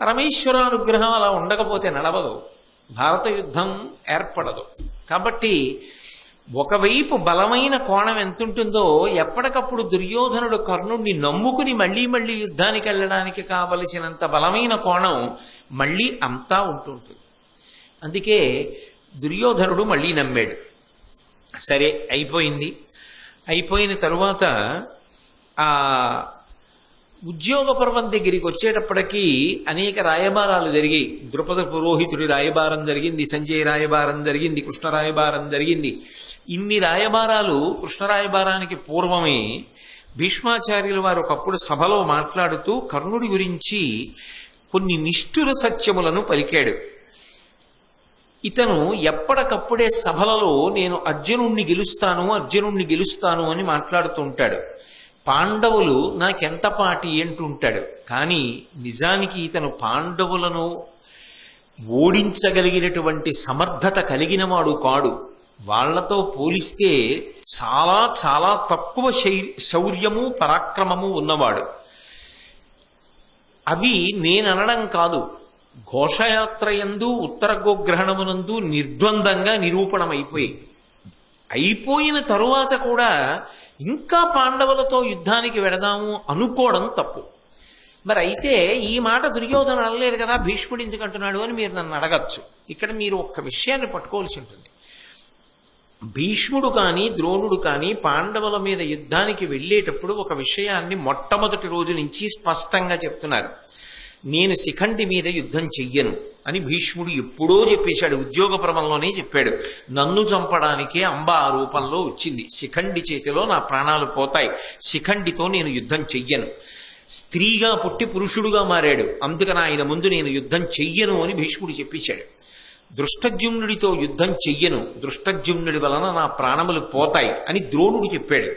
పరమేశ్వరానుగ్రహం అలా ఉండకపోతే నడవదు. భారత యుద్ధం ఏర్పడదు. కాబట్టి ఒకవైపు బలమైన కోణం ఎంతుంటుందో ఎప్పటికప్పుడు దుర్యోధనుడు కర్ణుడిని నమ్ముకుని మళ్ళీ మళ్ళీ యుద్ధానికి వెళ్ళడానికి కావలసినంత బలమైన కోణం మళ్ళీ అంతా ఉంటుంటుంది. అందుకే దుర్యోధనుడు మళ్ళీ నమ్మాడు. సరే అయిపోయింది. అయిపోయిన తరువాత ఆ ఉద్యోగ పర్వం దగ్గరికి వచ్చేటప్పటికీ అనేక రాయబారాలు జరిగాయి. ద్రుపద పురోహితుడి రాయబారం జరిగింది సంజయ్ రాయబారం జరిగింది కృష్ణ రాయబారం జరిగింది. ఇన్ని రాయబారాలు కృష్ణ రాయబారానికి పూర్వమే భీష్మాచార్యులు వారు ఒకప్పుడు సభలో మాట్లాడుతూ కర్ణుడి గురించి కొన్ని నిష్ఠుర సత్యములను పలికాడు. ఇతను ఎప్పటికప్పుడే సభలలో నేను అర్జునుణ్ణి గెలుస్తాను అర్జునుణ్ణి గెలుస్తాను అని మాట్లాడుతూ ఉంటాడు. పాండవులు నాకెంత పాటి అంటుంటాడు. కానీ నిజానికి ఇతను పాండవులను ఓడించగలిగినటువంటి సమర్థత కలిగినవాడు కాడు. వాళ్ళతో పోలిస్తే చాలా చాలా తక్కువ శై- శౌర్యము పరాక్రమము ఉన్నవాడు. అవి నేననడం కాదు. ఘోషయాత్ర యందు ఉత్తర గోగ్రహణమునందు నిర్ద్వందంగా నిరూపణమైపోయి అయిపోయిన తరువాత కూడా ఇంకా పాండవులతో యుద్ధానికి వెడదాము అనుకోవడం తప్పు. మరి అయితే ఈ మాట దుర్యోధన అనలేదు కదా భీష్ముడు ఎందుకు అంటున్నాడు అని మీరు నన్ను అడగచ్చు. ఇక్కడ మీరు ఒక్క విషయాన్ని పట్టుకోవాల్సి ఉంటుంది. భీష్ముడు కానీ ద్రోణుడు కానీ పాండవుల మీద యుద్ధానికి వెళ్ళేటప్పుడు ఒక విషయాన్ని మొట్టమొదటి రోజు నుంచి స్పష్టంగా చెప్తున్నారు. నేను శిఖండి మీద యుద్ధం చెయ్యను. అని భీష్ముడు ఎప్పుడో చెప్పేశాడు. ఉద్యోగపరమంలోనే చెప్పాడు. నన్ను చంపడానికే అంబ ఆ రూపంలో వచ్చింది. శిఖండి చేతిలో నా ప్రాణాలు పోతాయి. శిఖండితో నేను యుద్ధం చెయ్యను. స్త్రీగా పుట్టి పురుషుడుగా మారాడు. అందుకని ఆయన ముందు నేను యుద్ధం చెయ్యను అని భీష్ముడు చెప్పేశాడు. దృష్టజ్యుమ్నుడితో యుద్ధం చెయ్యను. దృష్టజ్యుమ్నుడి వలన నా ప్రాణములు పోతాయి అని ద్రోణుడు చెప్పాడు.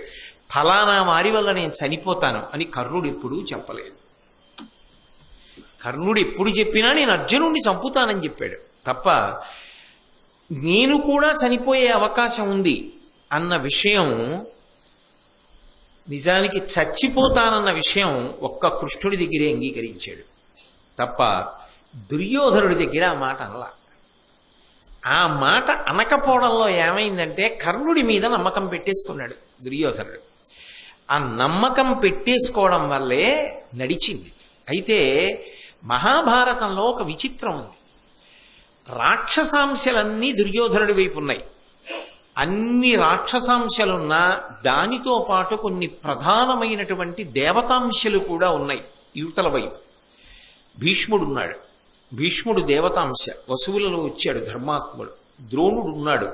ఫలానా వారి వల్ల నేను చనిపోతాను అని కర్ణుడు ఎప్పుడూ చెప్పలేదు. కర్ణుడు ఎప్పుడు చెప్పినా నేను అర్జునుడిని చంపుతానని చెప్పాడు. తప్ప నేను కూడా చనిపోయే అవకాశం ఉంది అన్న విషయం నిజానికి చచ్చిపోతానన్న విషయం ఒక్క కృష్ణుడి దగ్గరే అంగీకరించాడు. తప్ప దుర్యోధనుడి దగ్గర ఆ మాట అనలా. ఆ మాట అనకపోవడంలో ఏమైందంటే కర్ణుడి మీద నమ్మకం పెట్టేసుకున్నాడు దుర్యోధనుడు. ఆ నమ్మకం పెట్టేసుకోవడం వల్లే నడిచింది. అయితే మహాభారతంలో ఒక విచిత్రం ఉంది. రాక్షసాంశలన్నీ దుర్యోధనుడి వైపు ఉన్నాయి. అన్ని రాక్షసాంశలున్నా దానితో పాటు కొన్ని ప్రధానమైనటువంటి దేవతాంశలు కూడా ఉన్నాయి యువతల వైపు. భీష్ముడు ఉన్నాడు భీష్ముడు దేవతాంశ. వసువులలో వచ్చాడు ధర్మాత్ముడు. ద్రోణుడు ఉన్నాడు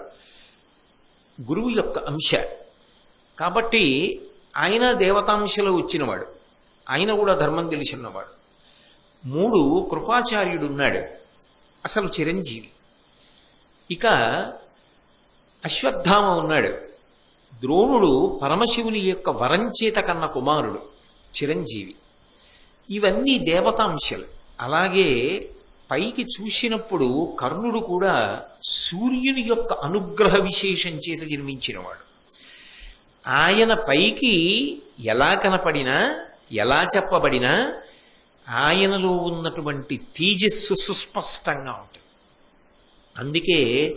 గురువు యొక్క అంశ. కాబట్టి ఆయన దేవతాంశలో వచ్చినవాడు. ఆయన కూడా ధర్మం తెలిసినవాడు. మూడు కృపాచార్యుడు ఉన్నాడు అసలు చిరంజీవి. ఇక అశ్వత్థామ ఉన్నాడు. ద్రోణుడు పరమశివుని యొక్క వరంచేత కన్న కుమారుడు చిరంజీవి. ఇవన్నీ దేవతాంశలు. అలాగే పైకి చూసినప్పుడు కర్ణుడు కూడా సూర్యుని యొక్క అనుగ్రహ విశేషం చేత జన్మించినవాడు. ఆయన పైకి ఎలా కనపడినా ఎలా చెప్పబడినా ఆయనలో ఉన్నటువంటి తేజస్సు సుస్పష్టంగా ఉంటుంది. అందుకే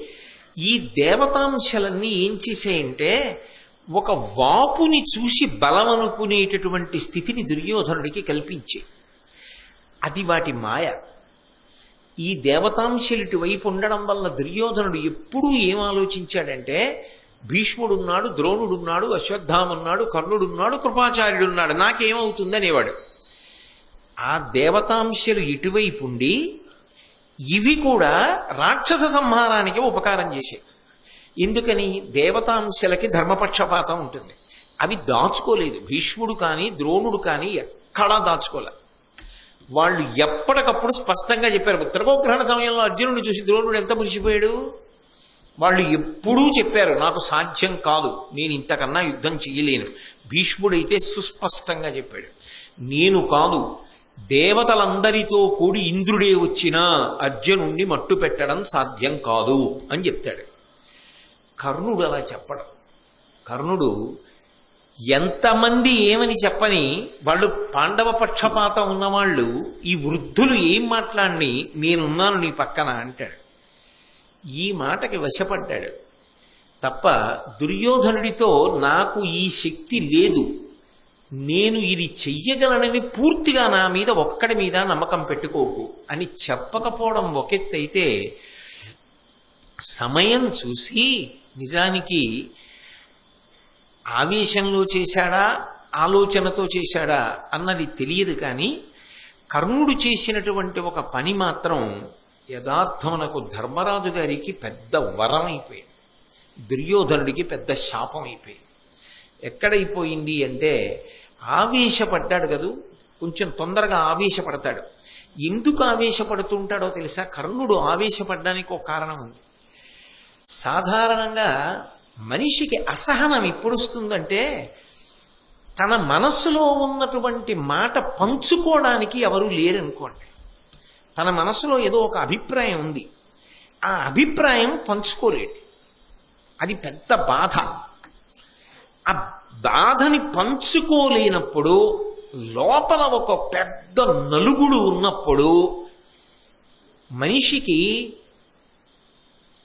ఈ దేవతాంశలన్నీ ఏం చేశాయంటే ఒక వాపుని చూసి బలం అనుకునేటటువంటి స్థితిని దుర్యోధనుడికి కల్పించే అది వాటి మాయ. ఈ దేవతాంశలు ఇటువైపు ఉండడం వల్ల దుర్యోధనుడు ఎప్పుడూ ఏం ఆలోచించాడంటే భీష్ముడున్నాడు ద్రోణుడున్నాడు అశ్వత్థామున్నాడు కర్ణుడున్నాడు కృపాచార్యుడున్నాడు నాకేమవుతుంది అనేవాడు ఆ దేవతాంశలు ఇటువైపు ఉండి ఇవి కూడా రాక్షస సంహారానికి ఉపకారం చేసాయి ఎందుకని? దేవతాంశలకి ధర్మపక్షపాతం ఉంటుంది. అవి దాచుకోలేదు. భీష్ముడు కానీ ద్రోణుడు కానీ ఎక్కడా దాచుకోలేదు వాళ్ళు ఎప్పటికప్పుడు స్పష్టంగా చెప్పారు. ఉత్తరగోగ్రహణ సమయంలో అర్జునుడు చూసి ద్రోణుడు ఎంత మురిసిపోయాడు? వాళ్ళు ఎప్పుడూ చెప్పారు నాకు సాధ్యం కాదు. నేను ఇంతకన్నా యుద్ధం చేయలేను. భీష్ముడైతే సుస్పష్టంగా చెప్పాడు. నేను కాదు. దేవతలందరితో కూడి ఇంద్రుడే వచ్చినా అర్జునుణ్ణి మట్టు పెట్టడం సాధ్యం కాదు అని చెప్తాడు. కర్ణుడు అలా చెప్పడం. కర్ణుడు ఎంతమంది ఏమని చెప్పని వాళ్ళు పాండవ పక్షపాతం ఉన్నవాళ్ళు ఈ వృద్ధులు ఏం మాట్లాడిని నేనున్నాను నీ పక్కన అంటాడు. ఈ మాటకి వశపడ్డాడు. తప్ప దుర్యోధనుడితో నాకు ఈ శక్తి లేదు. నేను ఇది చెయ్యగలనని పూర్తిగా నా మీద ఒక్కడి మీద నమ్మకం పెట్టుకోకు అని చెప్పకపోవడం ఒకెత్తైతే సమయం చూసి నిజానికి ఆవేశంలో చేశాడా ఆలోచనతో చేశాడా అన్నది తెలియదు కానీ కర్ణుడు చేసినటువంటి ఒక పని మాత్రం యథార్థమునకు ధర్మరాజు గారికి పెద్ద వరం అయిపోయింది. దుర్యోధనుడికి పెద్ద శాపం అయిపోయింది. ఎక్కడైపోయింది అంటే ఆవేశపడ్డాడు కదూ? కొంచెం తొందరగా ఆవేశపడతాడు. ఎందుకు ఆవేశపడుతుంటాడో తెలుసా? కర్ణుడు ఆవేశపడడానికి ఒక కారణం ఉంది. సాధారణంగా మనిషికి అసహనం ఎప్పుడు వస్తుందంటే తన మనస్సులో ఉన్నటువంటి మాట పంచుకోవడానికి ఎవరూ లేరనుకోండి. తన మనసులో ఏదో ఒక అభిప్రాయం ఉంది. ఆ అభిప్రాయం పంచుకోలేడు. అది పెద్ద బాధ. ఆ బాధని పంచుకోలేనప్పుడు లోపల ఒక పెద్ద నలుగుడు ఉన్నప్పుడు మనిషికి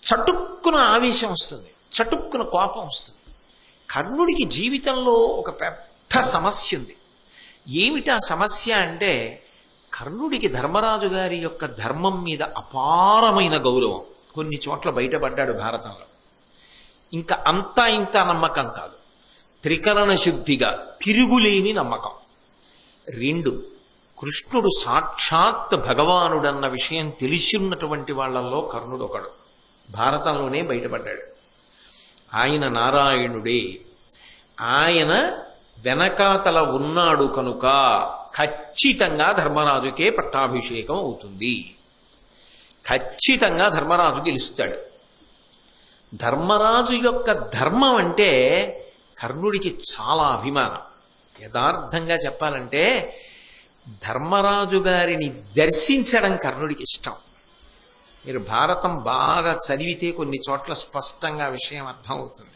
చటుక్కున ఆవేశం వస్తుంది చటుక్కున కోపం వస్తుంది. కర్ణుడికి జీవితంలో ఒక పెద్ద సమస్య ఉంది. ఏమిటి ఆ సమస్య అంటే కర్ణుడికి ధర్మరాజు గారి యొక్క ధర్మం మీద అపారమైన గౌరవం. కొన్ని చోట్ల బయటపడ్డాడు భారతంలో. ఇంకా అంతా ఇంత నమ్మకం కాదు. త్రికరణ శుద్ధిగా తిరుగులేని నమ్మకం. రెండు కృష్ణుడు సాక్షాత్ భగవానుడన్న విషయం తెలిసిన్నటువంటి వాళ్ళల్లో కర్ణుడు ఒకడు భారతంలోనే బయటపడ్డాడు. ఆయన నారాయణుడే. ఆయన వెనకాతల ఉన్నాడు కనుక ఖచ్చితంగా ధర్మరాజుకే పట్టాభిషేకం అవుతుంది. ఖచ్చితంగా ధర్మరాజు గెలుస్తాడు. ధర్మరాజు యొక్క ధర్మం అంటే కర్ణుడికి చాలా అభిమానం. యథార్థంగా చెప్పాలంటే ధర్మరాజు గారిని దర్శించడం కర్ణుడికి ఇష్టం. మీరు భారతం బాగా చదివితే కొన్ని చోట్ల స్పష్టంగా విషయం అర్థమవుతుంది.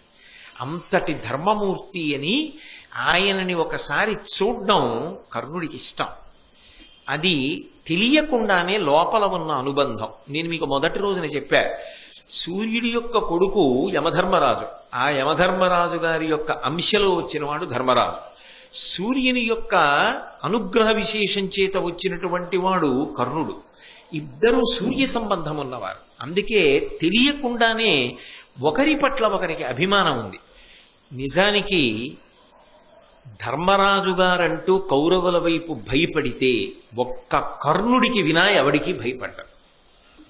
అంతటి ధర్మమూర్తి అని ఆయనని ఒకసారి చూడడం కర్ణుడికి ఇష్టం. అది తెలియకుండానే లోపల ఉన్న అనుబంధం. నేను మీకు మొదటి రోజున చెప్పాను సూర్యుడి యొక్క కొడుకు యమధర్మరాజు. ఆ యమధర్మరాజు గారి యొక్క అంశలో వచ్చినవాడు ధర్మరాజు. సూర్యుని యొక్క అనుగ్రహ విశేషం చేత వచ్చినటువంటి వాడు కర్ణుడు. ఇద్దరూ సూర్య సంబంధం ఉన్నవారు. అందుకే తెలియకుండానే ఒకరి పట్ల ఒకరికి అభిమానం ఉంది. నిజానికి ధర్మరాజు గారంటూ కౌరవుల వైపు భయపడితే ఒక్క కర్ణుడికి వినా ఎవడికి భయపడ్డాడు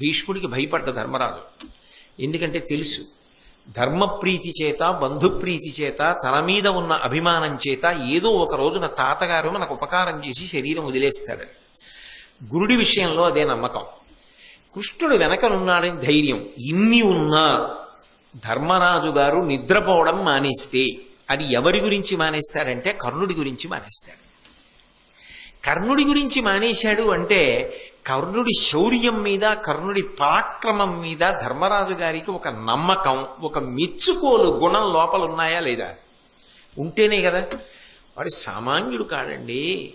భీష్ముడికి భయపడ్డ ధర్మరాజు. ఎందుకంటే తెలుసు. ధర్మప్రీతి చేత బంధుప్రీతి చేత తన మీద ఉన్న అభిమానం చేత ఏదో ఒక రోజున తాతగారు మనకు ఉపకారం చేసి శరీరం వదిలేస్తాడని గురుడి విషయంలో అదే నమ్మకం. కృష్ణుడు వెనకనున్నాడని ధైర్యం. ఇన్ని ఉన్నా ధర్మరాజు గారు నిద్రపోవడం మానేస్తే అది ఎవరి గురించి మానేస్తాడంటే కర్ణుడి గురించి మానేస్తాడు. కర్ణుడి గురించి మానేశాడు అంటే కర్ణుడి శౌర్యం మీద కర్ణుడి పరాక్రమం మీద ధర్మరాజు గారికి ఒక నమ్మకం ఒక మెచ్చుకోలు గుణం లోపల ఉన్నాయా లేదా? ఉంటేనే కదా. వాడు సామాన్యుడు కాడండి.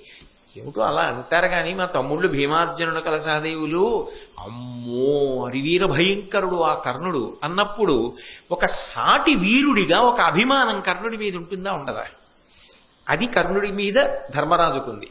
ఏమిటో అలా అంటారు కానీ మా తమ్ముళ్ళు భీమార్జునుడు కలసాదేవులు అమ్మో అరివీర భయంకరుడు ఆ కర్ణుడు అన్నప్పుడు ఒక సాటి వీరుడిగా ఒక అభిమానం కర్ణుడి మీద ఉంటుందా ఉండదా? అది కర్ణుడి మీద ధర్మరాజుకుంది.